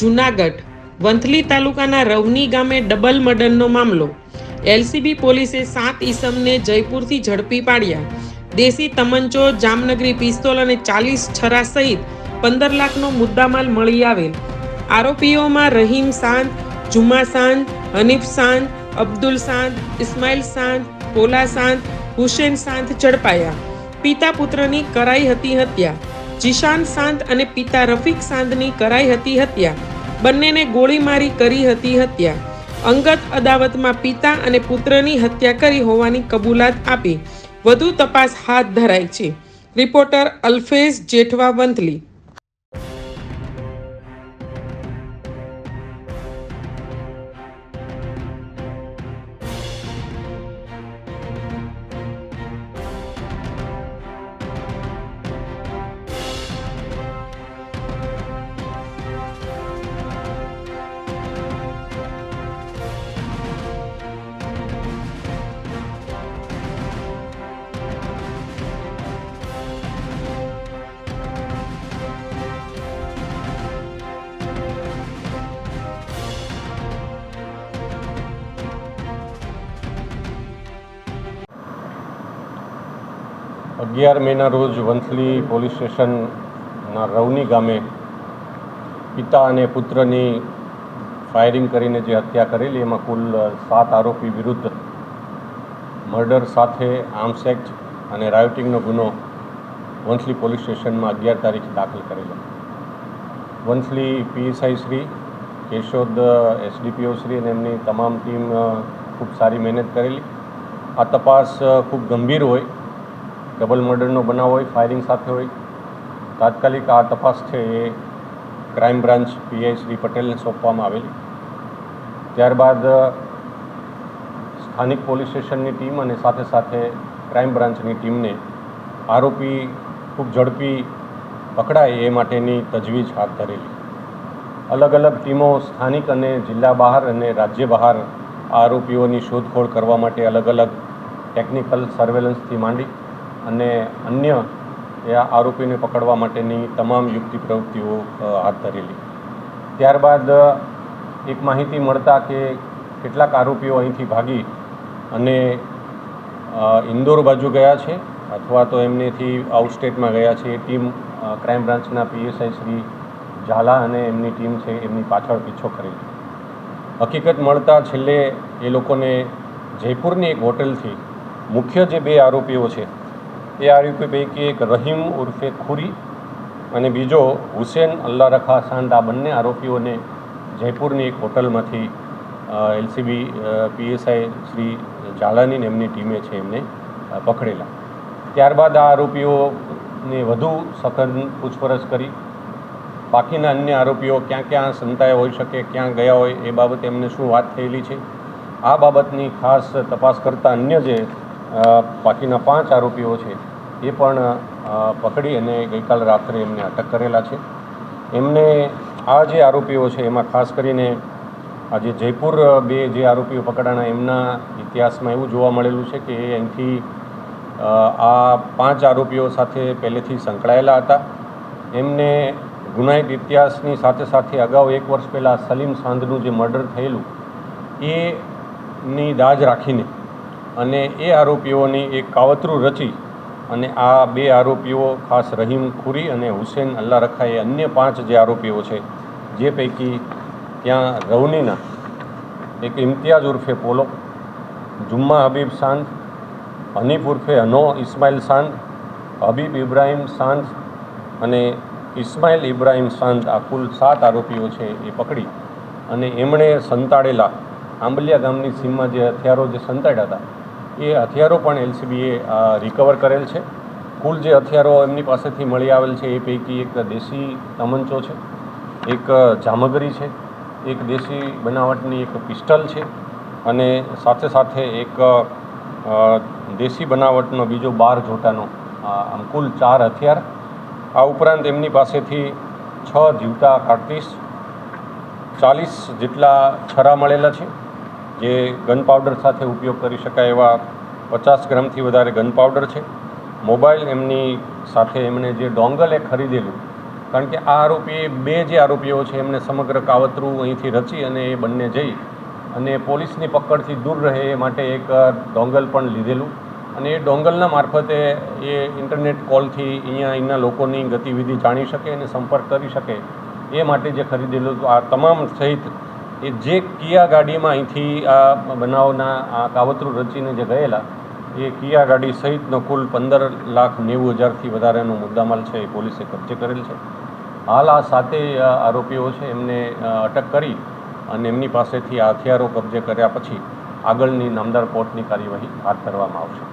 જુનાગઢ, વંથલી તાલુકાના રવની ગામે ડબલ મર્ડરનો મામલો. એલસીબી પોલીસે સાત ઈસમને જયપુરથી ઝડપી પાડ્યા. દેશી તમંચો, જામનગરી પિસ્તોલ અને ચાલીસ છરા સહિત પંદર લાખનો મુદ્દામાલ મળી આવેલ. આરોપીઓમાં રહીમ શાંત જુમા શાંત હનીફ શાંત અબ્દુલ શાંત ઇસ્માઇલ શાંત પોલા શાંત હુસેન શાંત ઝડપાયા. પિતા પુત્રની કરાઈ હતી હત્યા. જીશાન સાંત અને પિતા રફીક સાંદની કરાઈ હતી હત્યા. બંનેને ગોળીમારી કરી હતી હત્યા. અંગત અદાવતમાં પિતા અને પુત્રની હત્યા કરી હોવાની કબૂલાત આપી. વધુ તપાસ હાથ ધરાઈ છે. રિપોર્ટર અલ્ફેઝ જેઠવા વંથલી. અગિયાર મેના રોજ વંથલી પોલીસ સ્ટેશનના રવની ગામે પિતા અને પુત્રની ફાયરિંગ કરીને જે હત્યા કરેલી, એમાં કુલ સાત આરોપી વિરુદ્ધ મર્ડર સાથે આર્મ્સ એક્ટ અને રાયોટિંગનો ગુનો વંથલી પોલીસ સ્ટેશનમાં અગિયાર તારીખે દાખલ કરેલો. વંથલી પીએસઆઈ શ્રી, કેશોદ એસડીપીઓ શ્રી અને એમની તમામ ટીમ ખૂબ સારી મહેનત કરેલી. આ તપાસ ખૂબ ગંભીર હોય ડબલ મર્ડરનો બનાવ હોય ફાયરિંગ સાથે હોય. તાત્કાલિક આ તપાસ છે એ ક્રાઇમ બ્રાન્ચ પીઆઈ શ્રી પટેલને સોંપવામાં આવેલી. ત્યારબાદ સ્થાનિક પોલીસ સ્ટેશનની ટીમ અને સાથે સાથે ક્રાઇમ બ્રાન્ચની ટીમને આરોપી ખૂબ ઝડપી પકડાય એ માટેની તજવીજ હાથ ધરેલી. અલગ અલગ ટીમો સ્થાનિક અને જિલ્લા બહાર અને રાજ્ય બહાર આરોપીઓની શોધખોળ કરવા માટે અલગ અલગ ટેકનિકલ સર્વેલન્સથી માંડી. અને અન્ય એ આરોપીને પકડવા માટેની તમામ યુક્તિ પ્રવૃત્તિઓ હાથ ધરેલી. ત્યારબાદ એક માહિતી મળતા કે કેટલાક આરોપીઓ અહીંથી ભાગી અને ઇન્દોર બાજુ ગયા છે અથવા તો એમનેથી આઉટ સ્ટેટમાં ગયા છે. એ ટીમ ક્રાઇમ બ્રાન્ચના પીએસઆઈ શ્રી ઝાલા અને એમની ટીમ છે, એમની પાછળ પીછો કરેલી. હકીકત મળતા છેલ્લે એ લોકોને જયપુરની એક હોટલથી મુખ્ય જે બે આરોપીઓ છે એ આરોપી પૈકી એક રહીમ ઉર્ફે ખુરી અને બીજો હુસેન અલ્લા રખા સાંડ આ બંને આરોપીઓને જયપુરની એક હોટલમાંથી એલસીબી પીએસઆઈ શ્રી ઝાલાની એમની ટીમે છે એમને પકડેલા. ત્યારબાદ આ આરોપીઓને વધુ સઘન પૂછપરછ કરી. બાકીના અન્ય આરોપીઓ ક્યાં ક્યાં સંતાયા હોઈ શકે, ક્યાં ગયા હોય એ બાબતે એમને શું વાત થયેલી છે, આ બાબતની ખાસ તપાસ કરતા અન્ય જે બાકીના પાંચ આરોપીઓ છે એ પણ પકડી અને ગઈકાલ રાત્રે એમને અટક કરેલા છે. એમને આ જે આરોપીઓ છે, એમાં ખાસ કરીને આજે જયપુર બે જે આરોપીઓ પકડાણા, એમના ઇતિહાસમાં એવું જોવા મળેલું છે કે એમથી આ પાંચ આરોપીઓ સાથે પહેલેથી સંકળાયેલા હતા. એમને ગુનાહિત ઇતિહાસની સાથે સાથે અગાઉ એક વર્ષ પહેલાં સલીમ સાંધનું જે મર્ડર થયેલું, એની દાજ રાખીને અને એ આરોપીઓની એક કાવતરું રચી અને આ બે આરોપીઓ ખાસ રહીમ ખુરી અને હુસેન અલ્લા રખાએ અન્ય પાંચ જે આરોપીઓ છે, જે પૈકી ત્યાં રવનીના, એક ઇમ્તિયાઝ ઉર્ફે પોલો, જુમ્મા હબીબ સાંદ હનીફ ઉર્ફે હનો ઇસ્માઇલ સાંદ હબીબ ઇબ્રાહિમ સાંદ અને ઇસ્માઇલ ઇબ્રાહિમ સાંદ આ કુલ સાત આરોપીઓ છે એ પકડી. અને એમણે સંતાડેલા આંબલિયા ગામની સીમમાં જે હથિયારો જે સંતાડ્યા હતા એ હથિયારો પણ એલસીબીએ રિકવર કરેલ છે. કુલ જે હથિયારો એમની પાસેથી મળી આવેલ છે એ પૈકી એક દેશી તમંચો છે, એક જામગરી છે, એક દેશી બનાવટની એક પિસ્ટલ છે અને સાથે સાથે એક દેશી બનાવટનો બીજો બાર જોટાનો આમ કુલ ચાર હથિયાર. આ ઉપરાંત એમની પાસેથી છ જીવતા કાઢતીસ ચાલીસ જેટલા છરા મળેલા છે. જે ગન પાવડર સાથે ઉપયોગ કરી શકાય એવા પચાસ ગ્રામથી વધારે ગન પાવડર છે. મોબાઈલ એમની સાથે એમણે જે ડોંગલ એ ખરીદેલું, કારણ કે આ આરોપી બે જે આરોપીઓ છે, એમને સમગ્ર કાવતરું અહીંથી રચી અને એ બંને જઈ અને પોલીસની પકડથી દૂર રહે એ માટે એક ડોંગલ પણ લીધેલું. અને એ ડોંગલના મારફતે એ ઇન્ટરનેટ કોલથી અહીંયા અહીંના લોકોની ગતિવિધિ જાણી શકે અને સંપર્ક કરી શકે એ માટે જે ખરીદેલું આ તમામ સહિત એ જે કિયા ગાડીમાં અહીંથી આ બનાવના આ કાવતરું રચીને જે ગયેલા, એ કિયા ગાડી સહિતનો કુલ પંદર લાખ નેવું હજારથી વધારેનો મુદ્દામાલ છે એ પોલીસે કબજે કરેલ છે. હાલ આ સાતેય આરોપીઓ છે, એમને અટક કરી અને એમની પાસેથી આ હથિયારો કબજે કર્યા પછી આગળની નામદાર કોર્ટની કાર્યવાહી હાથ ધરવામાં આવશે.